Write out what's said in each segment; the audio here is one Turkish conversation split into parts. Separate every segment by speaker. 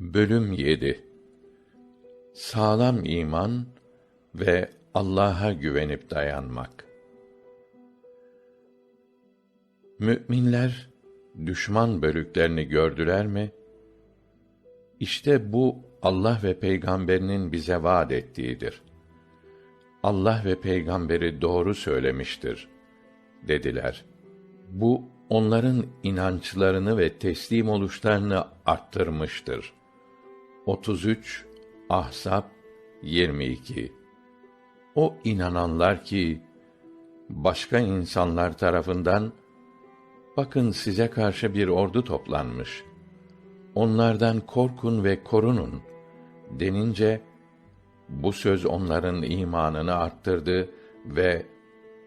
Speaker 1: Bölüm 7 Sağlam iman ve Allah'a güvenip dayanmak. Müminler düşman bölüklerini gördüler mi? İşte bu Allah ve peygamberinin bize vaad ettiğidir. Allah ve peygamberi doğru söylemiştir dediler. Bu onların inançlarını ve teslim oluşlarını arttırmıştır. 33 Ahzab 22 O inananlar ki başka insanlar tarafından bakın size karşı bir ordu toplanmış. Onlardan korkun ve korunun denince bu söz onların imanını arttırdı ve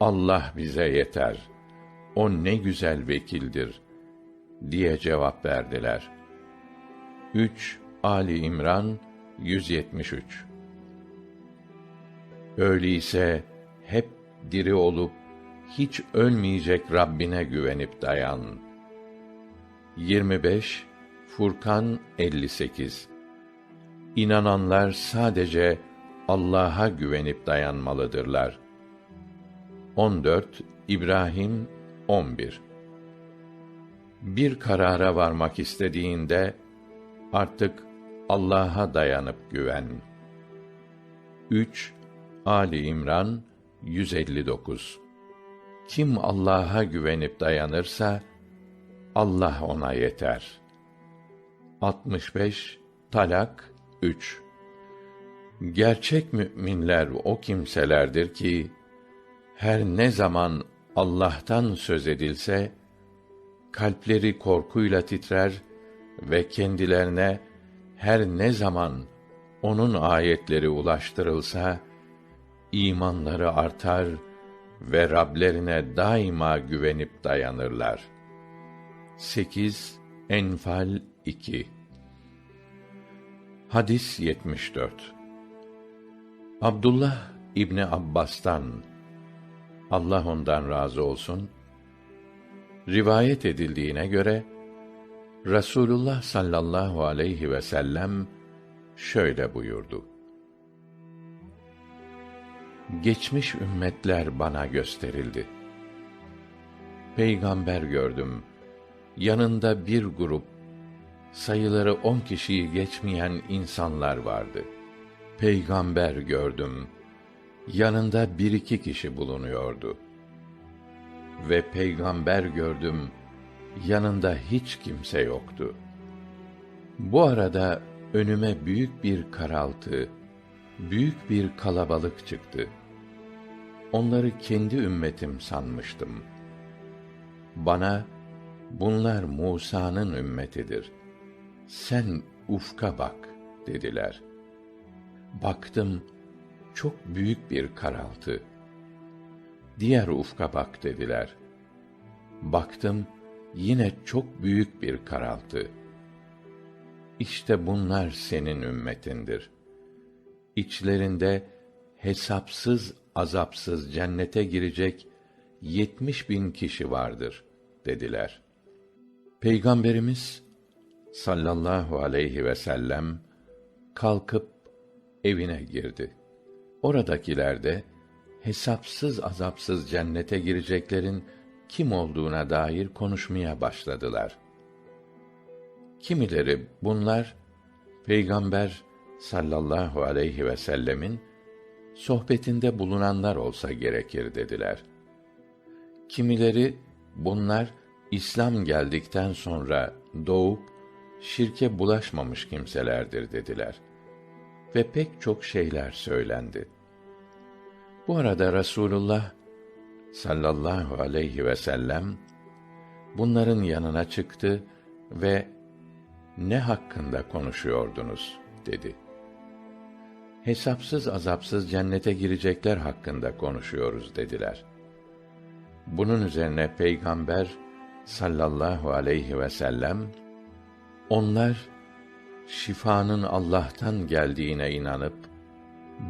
Speaker 1: Allah bize yeter. O ne güzel vekildir diye cevap verdiler. 3 Ali İmran 173 Öyleyse hep diri olup hiç ölmeyecek Rabbine güvenip dayan. 25 Furkan 58 İnananlar sadece Allah'a güvenip dayanmalıdırlar. 14 İbrahim 11 Bir karara varmak istediğinde artık Allah'a dayanıp güven. 3 Ali İmran 159 Kim Allah'a güvenip dayanırsa Allah ona yeter. 65 Talak 3 Gerçek müminler o kimselerdir ki her ne zaman Allah'tan söz edilse kalpleri korkuyla titrer ve kendilerine her ne zaman onun ayetleri ulaştırılsa imanları artar ve Rablerine daima güvenip dayanırlar. 8 Enfal 2 Hadis 74 Abdullah İbni Abbas'tan Allah ondan razı olsun rivayet edildiğine göre Rasulullah sallallahu aleyhi ve sellem şöyle buyurdu. Geçmiş ümmetler bana gösterildi. Peygamber gördüm. Yanında bir grup sayıları on kişiyi geçmeyen insanlar vardı. Peygamber gördüm. Yanında bir iki kişi bulunuyordu. Ve peygamber gördüm yanında hiç kimse yoktu. Bu arada önüme büyük bir karaltı, büyük bir kalabalık çıktı. Onları kendi ümmetim sanmıştım. Bana, bunlar Musa'nın ümmetidir. Sen ufka bak, dediler. Baktım, çok büyük bir karaltı. Diğer ufka bak, dediler. Baktım, yine çok büyük bir karaltı. İşte bunlar senin ümmetindir. İçlerinde hesapsız azapsız cennete girecek yetmiş bin kişi vardır dediler. Peygamberimiz sallallahu aleyhi ve sellem kalkıp evine girdi. Oradakiler de hesapsız azapsız cennete gireceklerin kim olduğuna dair konuşmaya başladılar. Kimileri bunlar Peygamber sallallahu aleyhi ve sellemin sohbetinde bulunanlar olsa gerekir dediler. Kimileri bunlar İslam geldikten sonra doğup şirke bulaşmamış kimselerdir dediler. Ve pek çok şeyler söylendi. Bu arada Rasulullah sallallahu aleyhi ve sellem bunların yanına çıktı ve ne hakkında konuşuyordunuz dedi. Hesapsız azapsız cennete girecekler hakkında konuşuyoruz dediler. Bunun üzerine peygamber sallallahu aleyhi ve sellem onlar şifanın Allah'tan geldiğine inanıp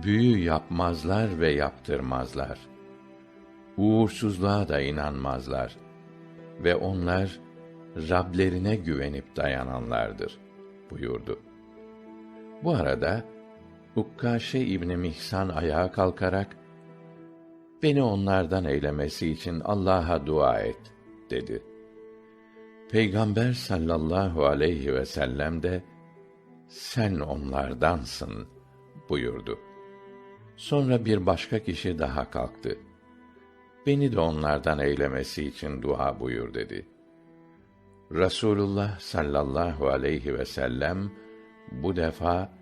Speaker 1: büyü yapmazlar ve yaptırmazlar.'' Uğursuzluğa da inanmazlar ve onlar Rablerine güvenip dayananlardır buyurdu. Bu arada Ukkaşe İbni Mihsan ayağa kalkarak beni onlardan eylemesi için Allah'a dua et dedi. Peygamber sallallahu aleyhi ve sellem de sen onlardansın buyurdu. Sonra bir başka kişi daha kalktı. Beni de onlardan eylemesi için dua buyur dedi. Rasulullah sallallahu aleyhi ve sellem bu defa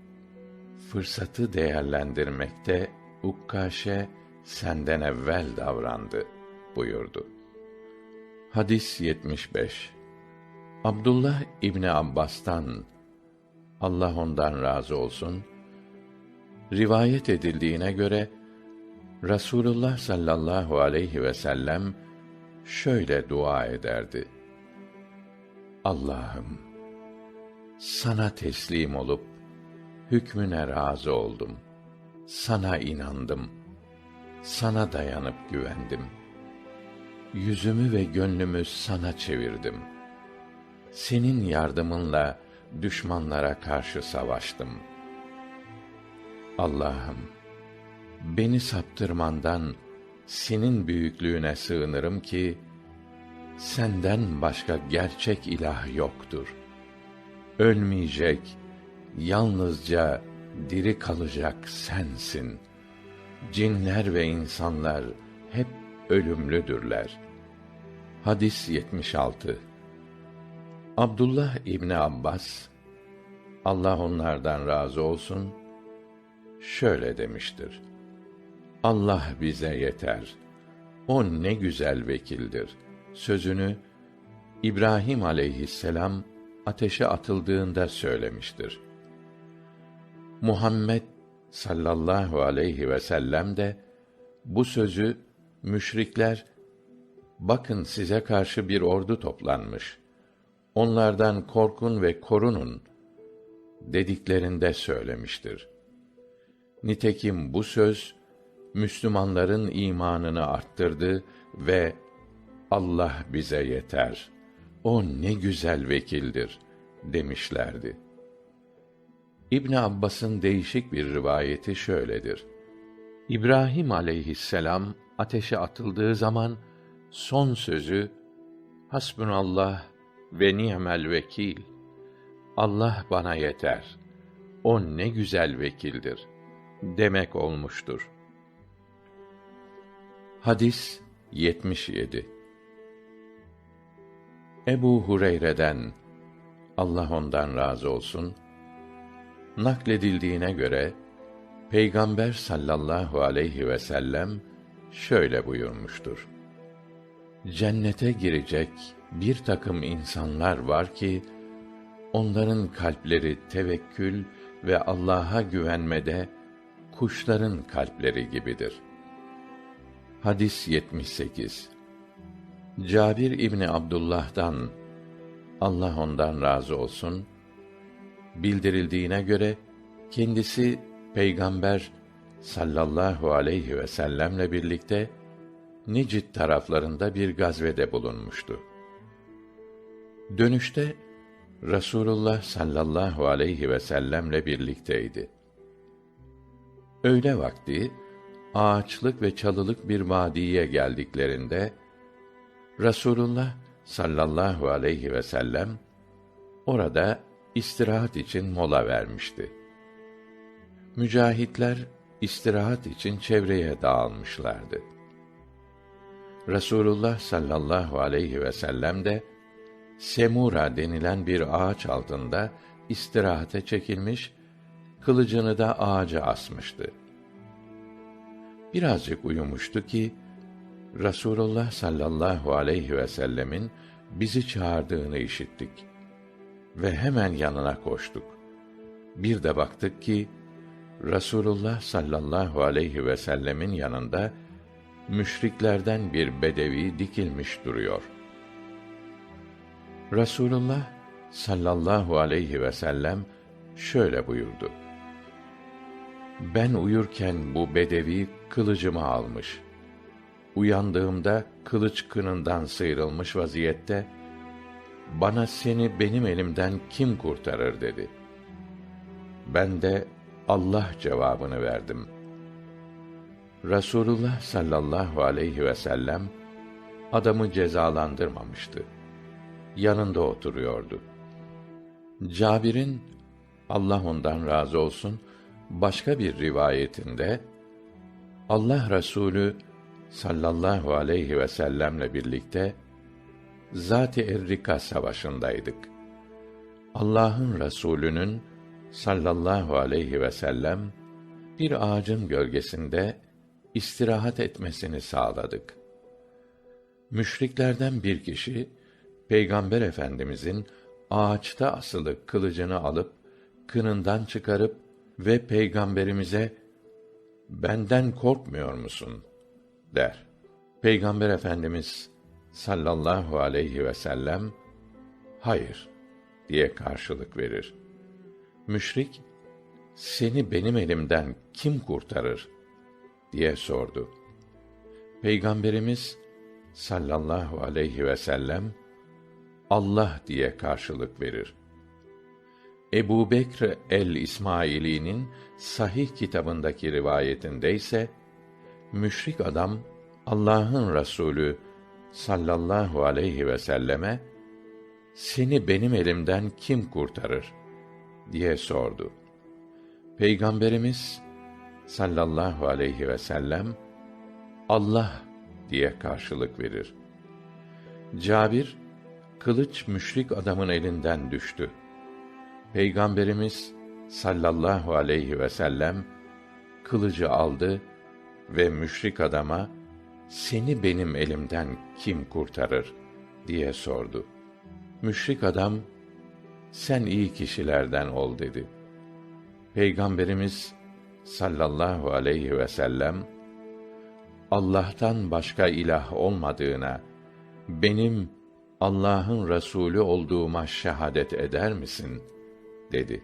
Speaker 1: fırsatı değerlendirmekte Ukkaşe senden evvel davrandı buyurdu. Hadis 75 Abdullah İbni Abbas'tan Allah ondan razı olsun rivayet edildiğine göre Rasulullah sallallahu aleyhi ve sellem şöyle dua ederdi. Allah'ım sana teslim olup hükmüne razı oldum. Sana inandım. Sana dayanıp güvendim. Yüzümü ve gönlümü sana çevirdim. Senin yardımınla düşmanlara karşı savaştım. Allah'ım, beni saptırmandan senin büyüklüğüne sığınırım ki senden başka gerçek ilah yoktur. Ölmeyecek, yalnızca diri kalacak sensin. Cinler ve insanlar hep ölümlüdürler. Hadis 76 Abdullah İbni Abbas, Allah onlardan razı olsun, şöyle demiştir. Allah bize yeter. O ne güzel vekildir. Sözünü İbrahim aleyhisselam ateşe atıldığında söylemiştir. Muhammed sallallahu aleyhi ve sellem de bu sözü müşrikler bakın size karşı bir ordu toplanmış. Onlardan korkun ve korunun dediklerinde söylemiştir. Nitekim bu söz Müslümanların imanını arttırdı ve Allah bize yeter. O ne güzel vekildir demişlerdi. İbn Abbas'ın değişik bir rivayeti şöyledir. İbrahim aleyhisselam ateşe atıldığı zaman son sözü Hasbunallah ve ni'mel vekil. Allah bana yeter. O ne güzel vekildir demek olmuştur. Hadis 77 Ebu Hureyre'den Allah ondan razı olsun nakledildiğine göre Peygamber sallallahu aleyhi ve sellem şöyle buyurmuştur. Cennete girecek bir takım insanlar var ki onların kalpleri tevekkül ve Allah'a güvenmede kuşların kalpleri gibidir. Hadis 78 Cabir İbni Abdullah'dan Allah ondan razı olsun bildirildiğine göre kendisi peygamber sallallahu aleyhi ve sellemle birlikte Nicit taraflarında bir gazvede bulunmuştu. Dönüşte Rasulullah sallallahu aleyhi ve sellemle birlikteydi. Öğle vakti ağaçlık ve çalılık bir vadiye geldiklerinde Rasulullah sallallahu aleyhi ve sellem orada istirahat için mola vermişti. Mücahitler istirahat için çevreye dağılmışlardı. Rasulullah sallallahu aleyhi ve sellem de Semura denilen bir ağaç altında istirahate çekilmiş, kılıcını da ağaca asmıştı. Birazcık uyumuştu ki Rasulullah sallallahu aleyhi ve sellemin bizi çağırdığını işittik ve hemen yanına koştuk. Bir de baktık ki Rasulullah sallallahu aleyhi ve sellemin yanında müşriklerden bir bedevi dikilmiş duruyor. Rasulullah sallallahu aleyhi ve sellem şöyle buyurdu. Ben uyurken bu bedevi kılıcımı almış. Uyandığımda kılıç kınından sıyrılmış vaziyette bana seni benim elimden kim kurtarır dedi. Ben de Allah cevabını verdim. Rasulullah sallallahu aleyhi ve sellem adamı cezalandırmamıştı. Yanında oturuyordu. Cabir'in Allah ondan razı olsun başka bir rivayetinde Allah Resulü sallallahu aleyhi ve sellemle birlikte Zat-ı Errika savaşındaydık. Allah'ın Resulü'nün sallallahu aleyhi ve sellem bir ağacın gölgesinde istirahat etmesini sağladık. Müşriklerden bir kişi Peygamber Efendimizin ağaçta asılı kılıcını alıp kınından çıkarıp ve peygamberimize benden korkmuyor musun der. Peygamber Efendimiz sallallahu aleyhi ve sellem hayır diye karşılık verir. Müşrik seni benim elimden kim kurtarır diye sordu. Peygamberimiz sallallahu aleyhi ve sellem Allah diye karşılık verir. Ebu Bekr el-İsmaili'nin sahih kitabındaki rivayetinde ise müşrik adam Allah'ın Resulü sallallahu aleyhi ve selleme seni benim elimden kim kurtarır diye sordu. Peygamberimiz sallallahu aleyhi ve sellem Allah diye karşılık verir. Cabir kılıç müşrik adamın elinden düştü. Peygamberimiz sallallahu aleyhi ve sellem kılıcı aldı ve müşrik adama seni benim elimden kim kurtarır diye sordu. Müşrik adam sen iyi kişilerden ol dedi. Peygamberimiz sallallahu aleyhi ve sellem Allah'tan başka ilah olmadığına benim Allah'ın Resulü olduğuma şehadet eder misin? Dedi.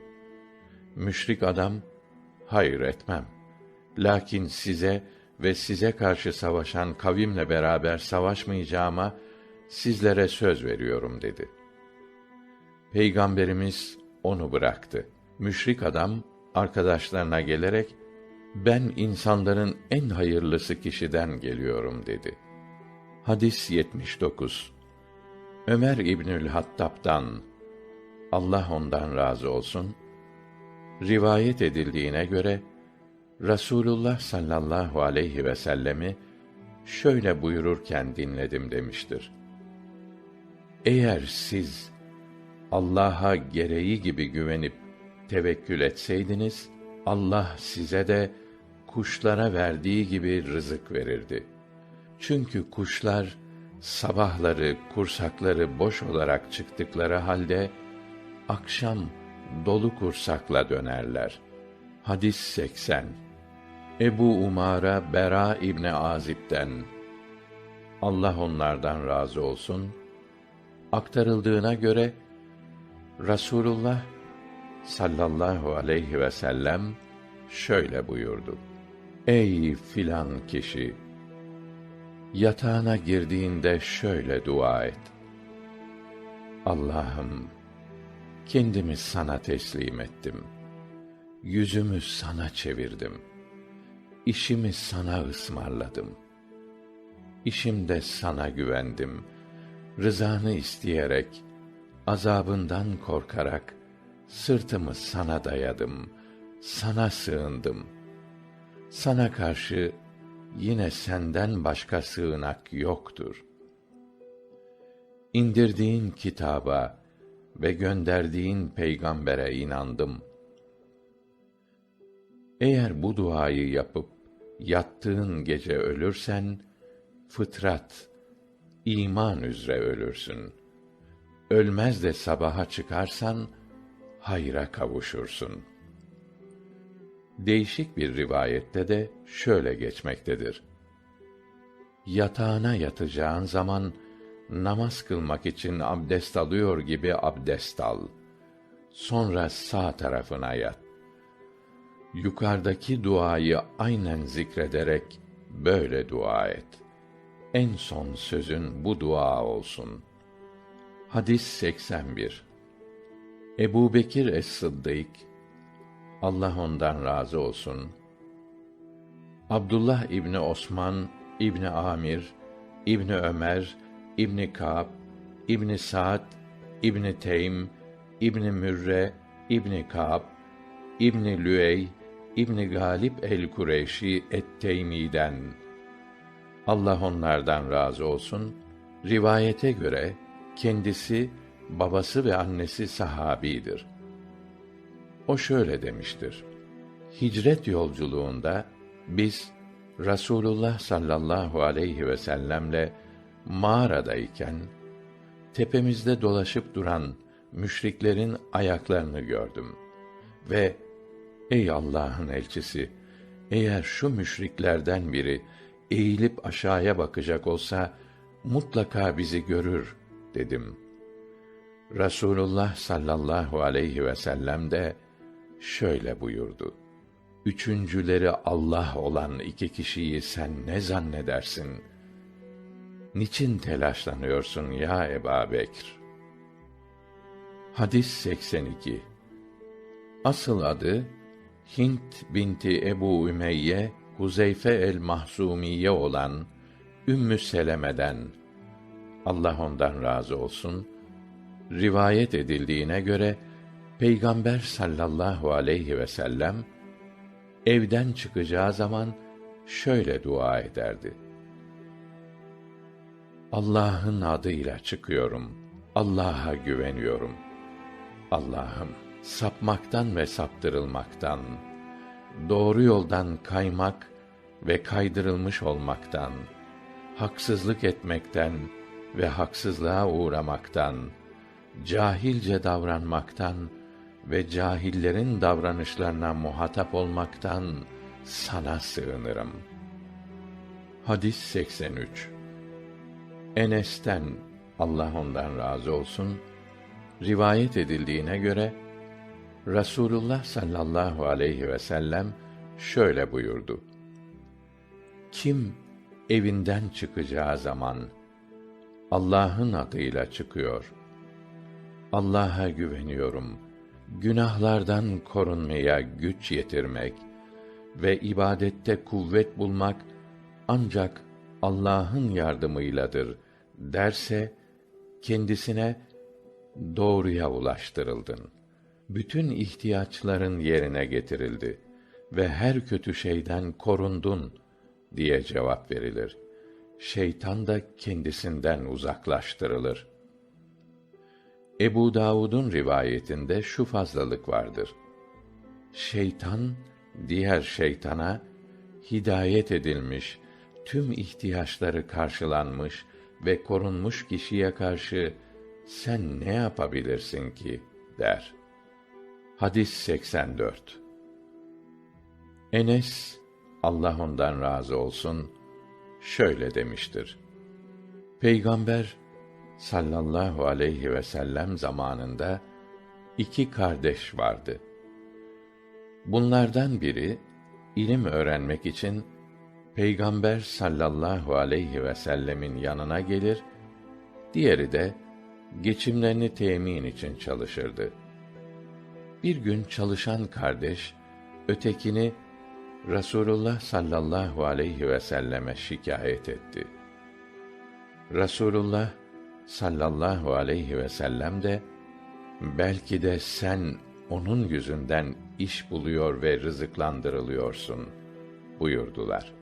Speaker 1: Müşrik adam, hayır etmem. Lakin size ve size karşı savaşan kavimle beraber savaşmayacağıma sizlere söz veriyorum dedi. Peygamberimiz onu bıraktı. Müşrik adam arkadaşlarına gelerek ben insanların en hayırlısı kişiden geliyorum dedi. Hadis 79. Ömer İbnül Hattab'dan Allah ondan razı olsun rivayet edildiğine göre Rasulullah sallallahu aleyhi ve sellemi şöyle buyururken dinledim demiştir. Eğer siz Allah'a gereği gibi güvenip tevekkül etseydiniz, Allah size de kuşlara verdiği gibi rızık verirdi. Çünkü kuşlar sabahları kursakları boş olarak çıktıkları halde akşam dolu kursakla dönerler. Hadis 80 Ebu Umara Bera İbni Azib'den Allah onlardan razı olsun aktarıldığına göre Rasulullah sallallahu aleyhi ve sellem şöyle buyurdu. Ey filan kişi! Yatağına girdiğinde şöyle dua et. Allah'ım, kendimi sana teslim ettim. Yüzümü sana çevirdim. İşimi sana ısmarladım. İşimde sana güvendim. Rızanı isteyerek, azabından korkarak, sırtımı sana dayadım, sana sığındım. Sana karşı yine senden başka sığınak yoktur. İndirdiğin kitaba ve gönderdiğin peygambere inandım. Eğer bu duayı yapıp yattığın gece ölürsen fıtrat iman üzere ölürsün. Ölmez de sabaha çıkarsan hayra kavuşursun. Değişik bir rivayette de şöyle geçmektedir. Yatağına yatacağın zaman namaz kılmak için abdest alıyor gibi abdest al. Sonra sağ tarafına yat. Yukarıdaki duayı aynen zikrederek böyle dua et. En son sözün bu dua olsun. Hadis 81 Ebu Bekir es-Sıddık Allah ondan razı olsun. Abdullah İbni Osman, İbni Amir, İbni Ömer, İbni Ka'b, İbni Sa'd, İbni Teym, İbni Mürre, İbni Ka'b, İbni Lüey, İbni Galip el-Kureyşi et-Teymi'den Allah onlardan razı olsun. Rivayete göre kendisi, babası ve annesi sahabidir. O şöyle demiştir. Hicret yolculuğunda biz Rasulullah sallallahu aleyhi ve sellemle mağaradayken tepemizde dolaşıp duran müşriklerin ayaklarını gördüm ve ey Allah'ın elçisi eğer şu müşriklerden biri eğilip aşağıya bakacak olsa mutlaka bizi görür dedim. Rasulullah sallallahu aleyhi ve sellem de şöyle buyurdu. Üçüncüleri Allah olan iki kişiyi sen ne zannedersin? Niçin telaşlanıyorsun ya Eba Bekr? Hadis 82 Asıl adı Hint binti Ebu Ümeyye Huzeyfe el Mahzumiye olan Ümmü Seleme'den Allah ondan razı olsun rivayet edildiğine göre Peygamber sallallahu aleyhi ve sellem evden çıkacağı zaman şöyle dua ederdi. Allah'ın adıyla çıkıyorum. Allah'a güveniyorum. Allah'ım sapmaktan ve saptırılmaktan, doğru yoldan kaymak ve kaydırılmış olmaktan, haksızlık etmekten ve haksızlığa uğramaktan, cahilce davranmaktan ve cahillerin davranışlarına muhatap olmaktan sana sığınırım. Hadis 83 Enes'ten Allah ondan razı olsun rivayet edildiğine göre Rasulullah sallallahu aleyhi ve sellem şöyle buyurdu. Kim evinden çıkacağı zaman Allah'ın adıyla çıkıyor. Allah'a güveniyorum. Günahlardan korunmaya güç yetirmek ve ibadette kuvvet bulmak ancak Allah'ın yardımıyladır derse kendisine doğruya ulaştırıldın. Bütün ihtiyaçların yerine getirildi ve her kötü şeyden korundun diye cevap verilir. Şeytan da kendisinden uzaklaştırılır. Ebu Davud'un rivayetinde şu fazlalık vardır. Şeytan diğer şeytana hidayet edilmiş, tüm ihtiyaçları karşılanmış ve korunmuş kişiye karşı sen ne yapabilirsin ki der. Hadis 84. Enes Allah ondan razı olsun şöyle demiştir. Peygamber sallallahu aleyhi ve sellem zamanında iki kardeş vardı. Bunlardan biri ilim öğrenmek için Peygamber sallallahu aleyhi ve sellemin yanına gelir, diğeri de geçimlerini temin için çalışırdı. Bir gün çalışan kardeş ötekini Rasulullah sallallahu aleyhi ve selleme şikayet etti. Rasulullah sallallahu aleyhi ve sellem de belki de sen onun yüzünden iş buluyor ve rızıklandırılıyorsun buyurdular.